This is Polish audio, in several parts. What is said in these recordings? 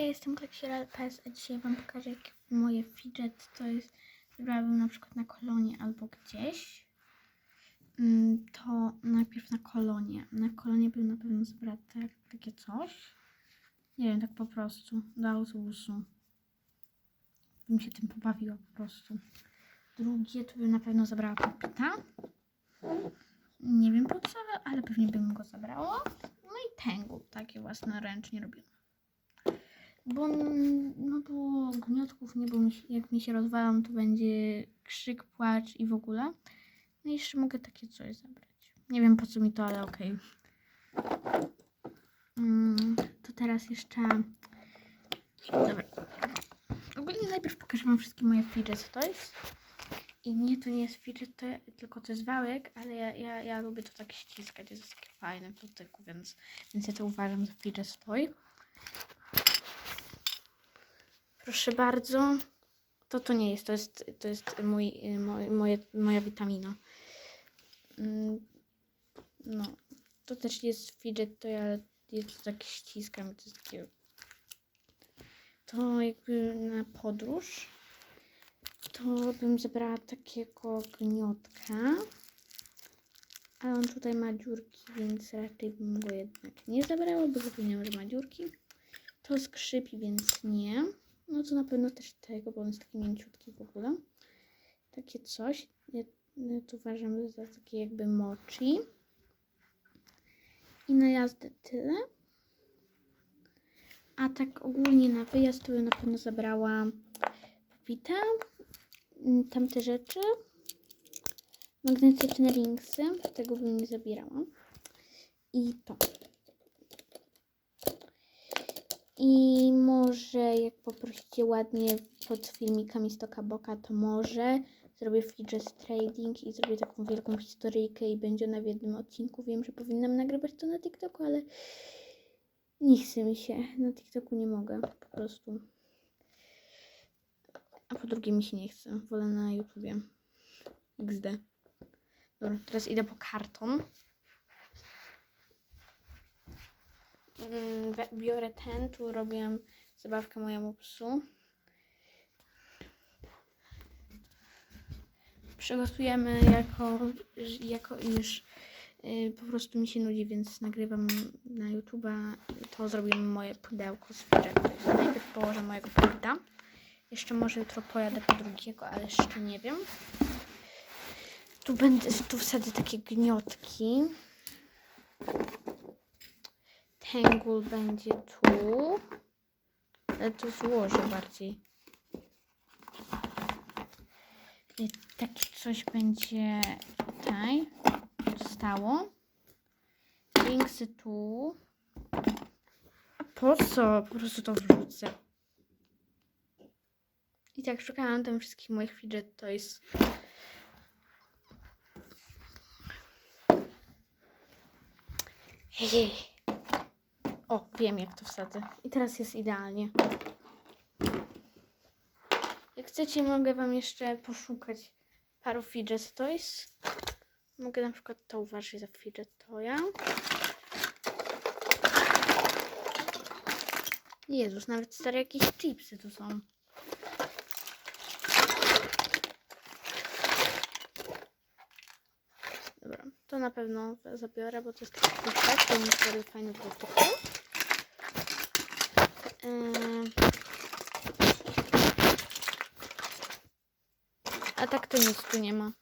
Hej, jestem Kleksiera LPS, a dzisiaj Wam pokażę, jak moje fidget to jest, wybrałabym na przykład na kolonie albo gdzieś. Mm, To najpierw na kolonie. Na kolonie bym na pewno zebrała tak, takie coś. Nie wiem, tak po prostu, do autobusu. Bym się tym pobawiła po prostu. Drugie to bym na pewno zabrała popita. Nie wiem po co, ale pewnie bym go zabrała. No i tęgu, takie własnoręcznie robione. Bo, no bo gniotków nie, się, jak mi się rozwalam, to będzie krzyk, płacz i w ogóle. No i jeszcze mogę takie coś zabrać. Nie wiem po co mi to, ale okej. Mm, to teraz jeszcze... Dobra. Ogólnie najpierw pokażę Wam wszystkie moje fidget toys. I nie, to nie jest fidget, to, tylko to jest wałek, ale ja, ja, ja lubię to tak ściskać, jest takie fajne w dotyku, więc, więc ja to uważam za fidget toy. Proszę bardzo. To to nie jest, to jest, to jest mój, moj, moje, moja witamina. Mm, No, to też jest fidget, to ja jest tak ściskam, to jest takie... To jakby na podróż, to bym zebrała takiego gniotka. Ale on tutaj ma dziurki, więc raczej bym go jednak nie zabrała, bo zapomniałam, że ma dziurki. To skrzypi, więc nie. No to na pewno też tego, bo on jest taki mięciutki w ogóle. Takie coś. Ja, ja to uważam za takie jakby mochi. I na jazdę tyle. A tak ogólnie na wyjazd to na pewno zabrała popita, mm, tamte rzeczy. Magnetyczne ringsy, tego bym nie zabierała. I to. I może jak poprosicie ładnie pod filmikami z Toka Boka, to może zrobię fidget trading i zrobię taką wielką historyjkę i będzie ona w jednym odcinku. Wiem, że powinnam nagrywać to na TikToku, ale nie chce mi się. Na TikToku nie mogę po prostu. A po drugie mi się nie chce. Wolę na YouTubie. XD. Dobra, teraz idę po karton. Mm, we- biorę ten, tu robię zabawkę mojemu psu. Przygotujemy jako, jako iż y, po prostu mi się nudzi, więc nagrywam na YouTube'a. To zrobimy moje pudełko z fidgetu. Najpierw położę mojego pulta. Jeszcze może jutro pojadę po drugiego, ale jeszcze nie wiem. Tu będę, tu wsadzę takie gniotki. Tęgul będzie tu. Ale to złożę bardziej. I takie coś będzie tutaj stało. Linksy tu. A po co? Po prostu to wrzucę. I tak szukałam tam wszystkich moich fidget toys. Hej. O, wiem jak to wsadzę. I teraz jest idealnie. Jak chcecie, mogę Wam jeszcze poszukać paru fidget toys. Mogę na przykład to uważać za fidget toya. Jezus, nawet stare jakieś chipsy tu są. Dobra, to na pewno zabiorę, bo to jest taki fajny. Yy. A tak to nic tu nie ma.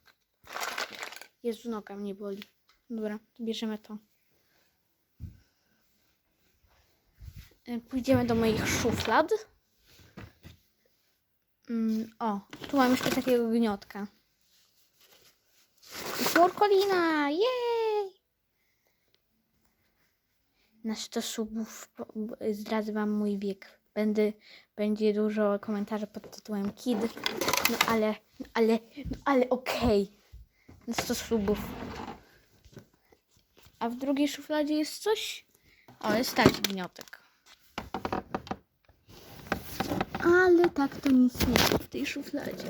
Jezu, noga mnie boli. Dobra, bierzemy to. Pójdziemy do moich szuflad. O, tu mam jeszcze takiego gniotka. Porkolina! Jej! Na 100 subów zdradzę wam mój wiek. Będę, będzie dużo komentarzy pod tytułem Kid. No ale, no ale, no ale okej. Na 100 subów. A w drugiej szufladzie jest coś? O, jest taki gniotek. Ale tak to nic nie ma w tej szufladzie.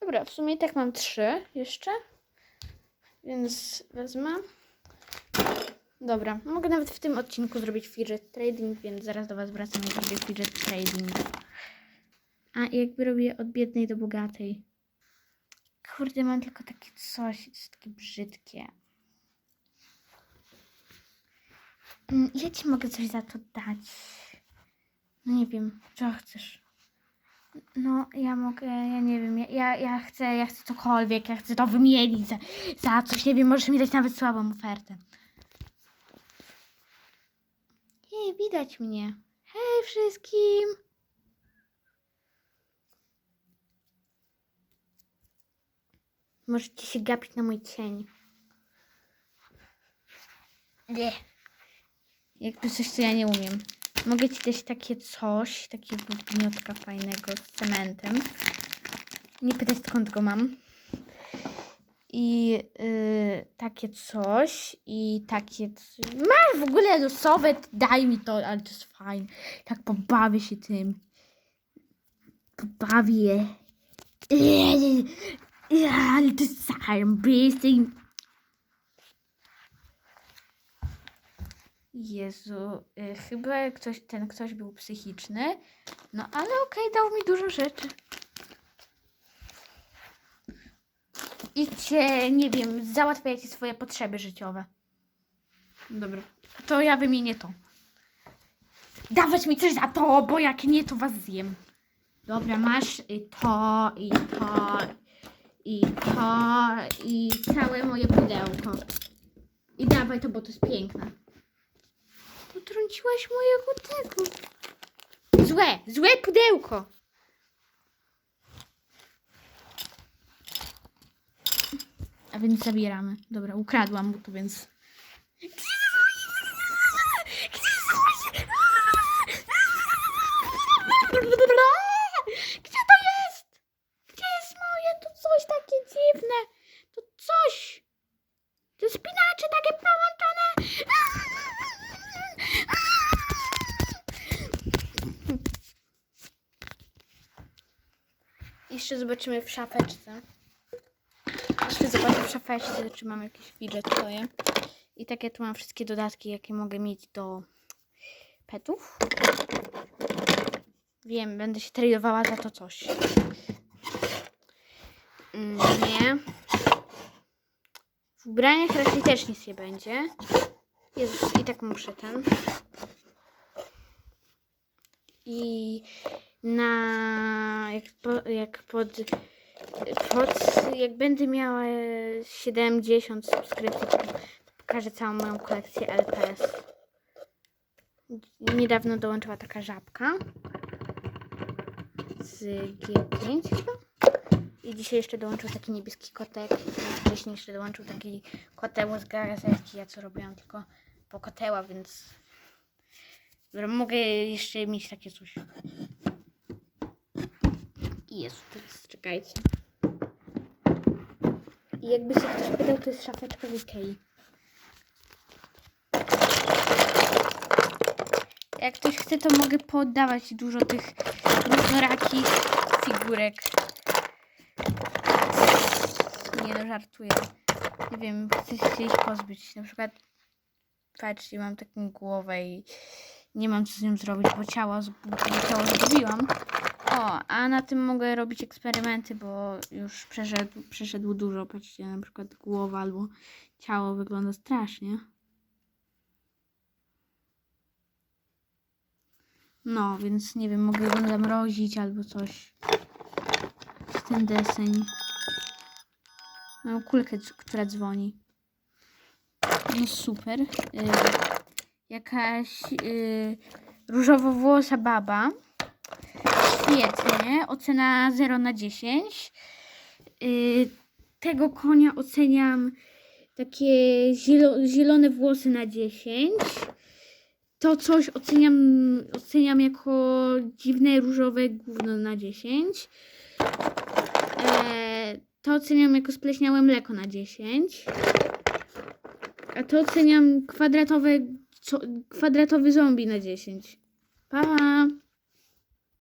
Dobra, w sumie tak mam trzy jeszcze. Więc wezmę. Dobra, mogę nawet w tym odcinku zrobić fidget trading, więc zaraz do Was wracam, jak robię fidget trading. A jakby robię od biednej do bogatej. Kurde, mam tylko takie coś, jest takie brzydkie. Mm, Ja Ci mogę coś za to dać. No nie wiem, co chcesz. No, ja mogę, ja nie wiem, ja, ja chcę, ja chcę cokolwiek, ja chcę to wymienić za, za coś, nie wiem, możesz mi dać nawet słabą ofertę. Hej, widać mnie. Hej wszystkim! Możecie się gapić na mój cień. Nie. Jakby coś, co ja nie umiem. Mogę ci dać takie coś, takiego gniotka fajnego z cementem. Nie pytaj skąd go mam. I y, takie coś, i takie. Masz w ogóle losowe, daj mi to, ale to jest fajne. Tak pobawię się tym. Pobawię. Ale to jest zarąbiste. Jezu, y, chyba ktoś, ten ktoś był psychiczny. No ale okej, dał mi dużo rzeczy. Idźcie, nie wiem, załatwiajcie swoje potrzeby życiowe. Dobra, to ja wymienię to. Dawać mi coś za to, bo jak nie, to was zjem. Dobra, masz y, to i to i to i całe moje pudełko. I dawaj to, bo to jest piękne. Potrąciłaś mojego tego. Złe, złe pudełko. A więc zabieramy. Dobra, ukradłam mu to, więc... Gdzie to jest? Gdzie jest moje? To coś takie dziwne. To coś. To spinacze takie połączone. Jeszcze zobaczymy w szafeczce. Jeszcze zobaczę w szafeczce, czy mam jakieś fidget toje. I takie tu mam wszystkie dodatki, jakie mogę mieć do petów. Wiem, będę się tradowała za to coś. Mm, Nie. W ubraniach raczej też nic nie będzie. Jezus, i tak muszę ten. I na jak, po, jak pod, pod jak będę miała e, 70 subskrypcji, to pokażę całą moją kolekcję LPS. Niedawno dołączyła taka żabka z G5 chyba. I dzisiaj jeszcze dołączył taki niebieski kotek. Wcześniej jeszcze dołączył taki koteł z gazetki. Ja co robiłam tylko po koteła, więc mogę jeszcze mieć takie coś. I Jezu, to jest, czekajcie. I jakby się ktoś pytał, to jest szafeczka z Ikei. Jak ktoś chce, to mogę poddawać dużo tych różnorakich figurek. Nie no, żartuję. Nie wiem, chcę się ich pozbyć. Na przykład, patrzcie, mam taką głowę i nie mam co z nią zrobić, bo ciało, z- bo ciało zgubiłam. A na tym mogę robić eksperymenty, bo już przeszedł, przeszedł dużo. Patrzcie, na przykład głowa albo ciało wygląda strasznie. No, więc nie wiem, mogę go zamrozić albo coś. Ten deseń. Mam kulkę, która dzwoni. No super. Y, jakaś y, różowo-włosa baba. Świetnie. Ocena 0 na 10. Y, tego konia oceniam takie zielo, zielone włosy na 10. To coś oceniam, oceniam jako dziwne różowe gówno na 10. E, to oceniam jako spleśniałe mleko na 10. A to oceniam kwadratowe, co, kwadratowy zombie na 10. Pa!